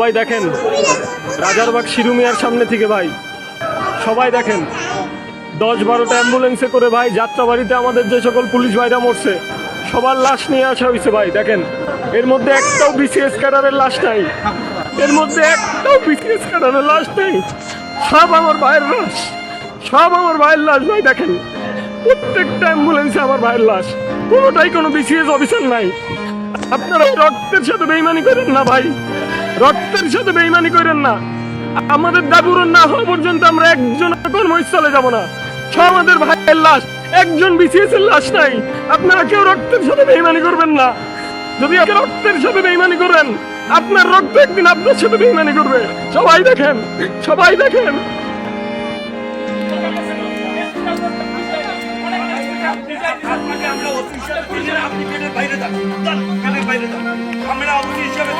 ভাই, দেখেন, রাজারবাগ শিরুমিয়ার সামনে থেকে ভাই, সবাই দেখেন, দশ বারোটা অ্যাম্বুলেন্সে করে ভাই, যাত্রাবাড়িতে আমাদের যে সকল পুলিশ ভাইরা মরছে, সবার লাশ নিয়ে আসা হয়েছে ভাই, দেখেন। এর মধ্যে একটাও বিসিএস ক্যাডারের লাশ নাই। এর মধ্যে একটাও বিসিএস ক্যাডারের লাশ নেই। সব আমার ভাইয়ের লাশ। সব আমার ভাইয়ের লাশ ভাই, দেখেন। প্রত্যেকটা অ্যাম্বুলেন্সে আমার ভাইয়ের লাশ। কোনোটাই কোনো বিসিএস অফিসার নাই। আপনারা রক্তের সাথে বেইমানি করেন না ভাই। রক্তের সাথে বেইমানি করেন না। আমাদের দাবুরন না হওয়া পর্যন্ত আমরা একজন কর্মস্থলে যাব না। সব আমাদের ভাইয়ের লাশ, একজন বিসিএস এর লাশ নাই। আপনারা কেউ রক্তের সাথে বেইমানি করবেন না। যদি রক্তের সাথে বেইমানি করেন, আপনার রক্ত একদিন আপনার সাথে বেইমানি করবে। সবাই দেখেন সবাই দেখেন। বাইরে যান বাইরে যান আমরা অফিস হিসাবে